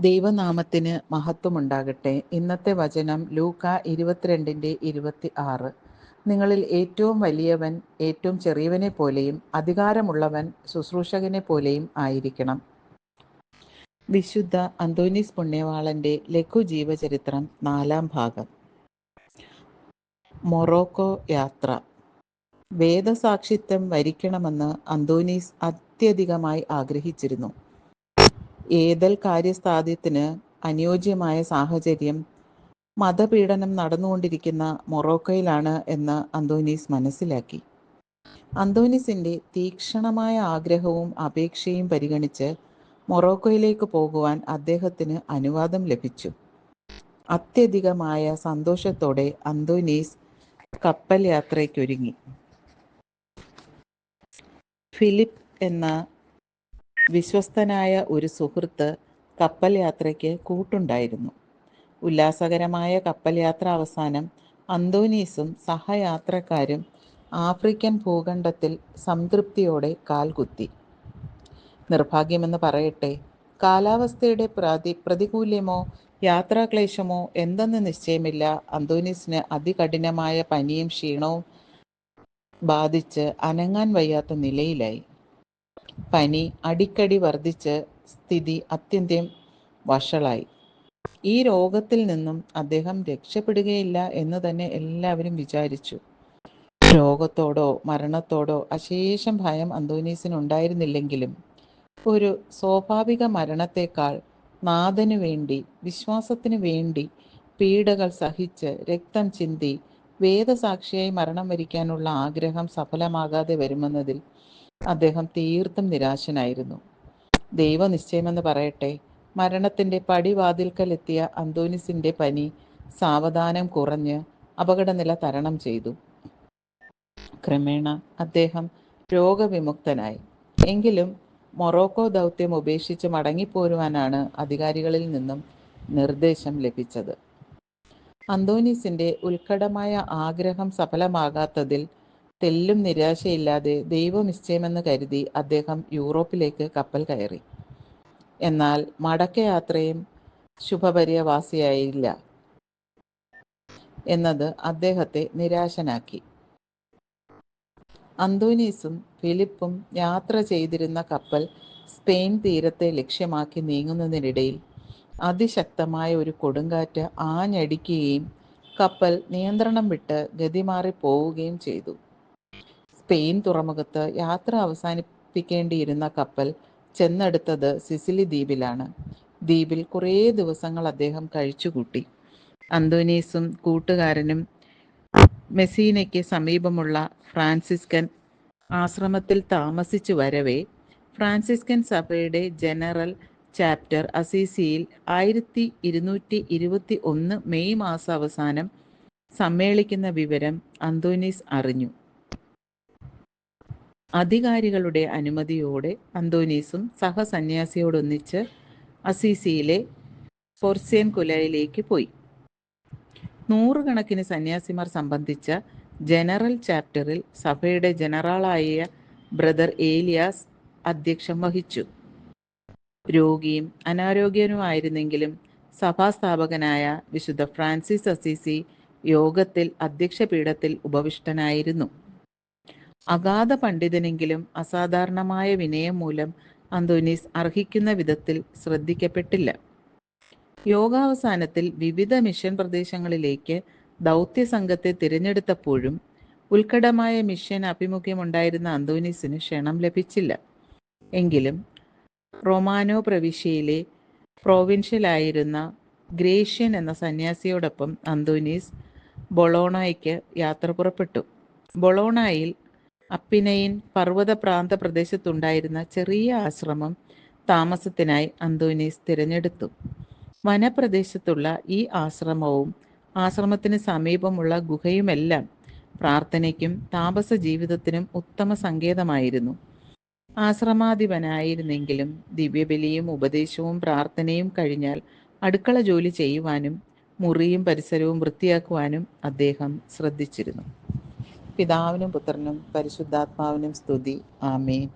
ദൈവനാമത്തിന് മഹത്വമുണ്ടാകട്ടെ. ഇന്നത്തെ വചനം ലൂക്ക ഇരുപത്തിരണ്ടിന്റെ ഇരുപത്തി ആറ് നിങ്ങളിൽ ഏറ്റവും വലിയവൻ ഏറ്റവും ചെറിയവനെ പോലെയും അധികാരമുള്ളവൻ ശുശ്രൂഷകനെ പോലെയും ആയിരിക്കണം. വിശുദ്ധ അന്തോനീസ് പുണ്യവാളന്റെ ലഘു ജീവചരിത്രം നാലാം ഭാഗം. മൊറോക്കോ യാത്ര. വേദസാക്ഷിത്വം വരിക്കണമെന്ന് അന്തോനീസ് അത്യധികമായി ആഗ്രഹിച്ചിരുന്നു. ഏതൽ കാര്യസ്ഥാദ്യത്തിന് അനുയോജ്യമായ സാഹചര്യം മതപീഡനം നടന്നുകൊണ്ടിരിക്കുന്ന മൊറോക്കോയിലാണ് എന്ന് അന്തോനീസ് മനസ്സിലാക്കി. അന്തോനീസിന്റെ തീക്ഷണമായ ആഗ്രഹവും അപേക്ഷയും പരിഗണിച്ച് മൊറോക്കോയിലേക്ക് പോകുവാൻ അദ്ദേഹത്തിന് അനുവാദം ലഭിച്ചു. അത്യധികമായ സന്തോഷത്തോടെ അന്തോനീസ് കപ്പൽ യാത്രയ്ക്കൊരുങ്ങി. ഫിലിപ്പ് എന്ന വിശ്വസ്തനായ ഒരു സുഹൃത്ത് കപ്പൽ യാത്രയ്ക്ക് കൂട്ടുണ്ടായിരുന്നു. ഉല്ലാസകരമായ കപ്പൽ യാത്ര അവസാനം അന്തോനീസും സഹയാത്രക്കാരും ആഫ്രിക്കൻ ഭൂഖണ്ഡത്തിൽ സംതൃപ്തിയോടെ കാൽകുത്തി നിർഭാഗ്യമെന്ന് പറയട്ടെ കാലാവസ്ഥയുടെ പ്രതി പ്രതികൂല്യമോ യാത്രാക്ലേശമോ എന്തെന്ന് നിശ്ചയമില്ല. അന്തോനീസിന് അതികഠിനമായ പനിയും ക്ഷീണവും ബാധിച്ച് അനങ്ങാൻ വയ്യാത്ത നിലയിലായി. പനി അടിക്കടി വർദ്ധിച്ച് സ്ഥിതി അത്യന്തം വഷളായി. ഈ രോഗത്തിൽ നിന്നും അദ്ദേഹം രക്ഷപ്പെടുകയില്ല എന്ന് തന്നെ എല്ലാവരും വിചാരിച്ചു. രോഗത്തോടോ മരണത്തോടോ അശേഷം ഭയം അന്തോനീസിന് ഉണ്ടായിരുന്നില്ലെങ്കിലും ഒരു സ്വാഭാവിക മരണത്തെക്കാൾ നാഥനു വേണ്ടി വിശ്വാസത്തിനു വേണ്ടി പീഡകൾ സഹിച്ച് രക്തം ചിന്തി വേദസാക്ഷിയായി മരണം വരിക്കാനുള്ള ആഗ്രഹം സഫലമാകാതെ വരുമെന്നതിൽ അദ്ദേഹം തീർത്തും നിരാശനായിരുന്നു. ദൈവനിശ്ചയമെന്ന് പറയട്ടെ മരണത്തിന്റെ പടിവാതിൽക്കലെത്തിയ അന്തോനിസിന്റെ പനി സാവധാനം കുറഞ്ഞ് അപകടനില തരണം ചെയ്തു. ക്രമേണ അദ്ദേഹം രോഗവിമുക്തനായി. എങ്കിലും മൊറോക്കോ ദൗത്യം ഉപേക്ഷിച്ച് മടങ്ങിപ്പോരുവാനാണ് അധികാരികളിൽ നിന്നും നിർദ്ദേശം ലഭിച്ചത്. അന്തോനീസിന്റെ ഉത്കടമായ ആഗ്രഹം സഫലമാകാത്തതിൽ തെല്ലും നിരാശയില്ലാതെ ദൈവനിശ്ചയമെന്ന് കരുതി അദ്ദേഹം യൂറോപ്പിലേക്ക് കപ്പൽ കയറി. എന്നാൽ മടക്കയാത്രയും ശുഭപര്യവാസിയായില്ല എന്നത് അദ്ദേഹത്തെ നിരാശനാക്കി. അന്തോനീസും ഫിലിപ്പും യാത്ര ചെയ്തിരുന്ന കപ്പൽ സ്പെയിൻ തീരത്തെ ലക്ഷ്യമാക്കി നീങ്ങുന്നതിനിടയിൽ അതിശക്തമായ ഒരു കൊടുങ്കാറ്റ് ആഞ്ഞടിക്കുകയും കപ്പൽ നിയന്ത്രണം വിട്ട് ഗതിമാറി പോവുകയും ചെയ്തു. സ്പെയിൻ തുറമുഖത്ത് യാത്ര അവസാനിപ്പിക്കേണ്ടിയിരുന്ന കപ്പൽ ചെന്നെടുത്തത് സിസിലി ദ്വീപിലാണ്. ദ്വീപിൽ കുറേ ദിവസങ്ങൾ അദ്ദേഹം കഴിച്ചുകൂട്ടി. അന്തോനീസും കൂട്ടുകാരനും മെസീനയ്ക്ക് സമീപമുള്ള ഫ്രാൻസിസ്കൻ ആശ്രമത്തിൽ താമസിച്ചു വരവേ ഫ്രാൻസിസ്കൻ സഭയുടെ ജനറൽ ചാപ്റ്റർ അസീസിയിൽ ആയിരത്തി ഇരുന്നൂറ്റി ഇരുപത്തി ഒന്ന് മെയ് മാസാവസാനം സമ്മേളിക്കുന്ന വിവരം അന്തോനീസ് അറിഞ്ഞു. അധികാരികളുടെ അനുമതിയോടെ അന്തോനീസും സഹസന്യാസിയോടൊന്നിച്ച് അസീസിയിലെ ഫോർസേൻ കുലയിലേക്ക് പോയി. നൂറുകണക്കിന് സന്യാസിമാർ സംബന്ധിച്ച ജനറൽ ചാപ്റ്ററിൽ സഭയുടെ ജനറാളായ ബ്രദർ ഏലിയാസ് അധ്യക്ഷം വഹിച്ചു. രോഗിയും അനാരോഗ്യനുമായിരുന്നെങ്കിലും സഭാസ്ഥാപകനായ വിശുദ്ധ ഫ്രാൻസിസ് അസീസി യോഗത്തിൽ അധ്യക്ഷപീഠത്തിൽ ഉപവിഷ്ടനായിരുന്നു. അഗാധ പണ്ഡിതനെങ്കിലും അസാധാരണമായ വിനയം മൂലം അന്തോനീസ് അർഹിക്കുന്ന വിധത്തിൽ ശ്രദ്ധിക്കപ്പെട്ടില്ല. യോഗാവസാനത്തിൽ വിവിധ മിഷൻ പ്രദേശങ്ങളിലേക്ക് ദൗത്യ സംഘത്തെ തിരഞ്ഞെടുത്തപ്പോഴും ഉത്കടമായ മിഷൻ അഭിമുഖ്യമുണ്ടായിരുന്ന അന്തോനീസിന് ക്ഷണം ലഭിച്ചില്ല. എങ്കിലും റൊമാനോ പ്രവിശ്യയിലെ പ്രോവിൻഷ്യലായിരുന്ന ഗ്രേഷ്യൻ എന്ന സന്യാസിയോടൊപ്പം അന്തോനീസ് ബൊളോണയ്ക്ക് യാത്ര പുറപ്പെട്ടു. ബൊളോണയിൽ അപ്പിനയിൻ പർവത പ്രാന്ത പ്രദേശത്തുണ്ടായിരുന്ന ചെറിയ ആശ്രമം താമസത്തിനായി അന്തോനീസ് തിരഞ്ഞെടുത്തു. വനപ്രദേശത്തുള്ള ഈ ആശ്രമവും ആശ്രമത്തിന് സമീപമുള്ള ഗുഹയുമെല്ലാം പ്രാർത്ഥനയ്ക്കും താപസ ജീവിതത്തിനും ഉത്തമ സങ്കേതമായിരുന്നു. ആശ്രമാധിപനായിരുന്നെങ്കിലും ദിവ്യബലിയും ഉപദേശവും പ്രാർത്ഥനയും കഴിഞ്ഞാൽ അടുക്കള ജോലി ചെയ്യുവാനും മുറിയും പരിസരവും വൃത്തിയാക്കുവാനും അദ്ദേഹം ശ്രദ്ധിച്ചിരുന്നു. പിതാവിനും പുത്രനും പരിശുദ്ധാത്മാവിനും സ്തുതി. ആമേൻ.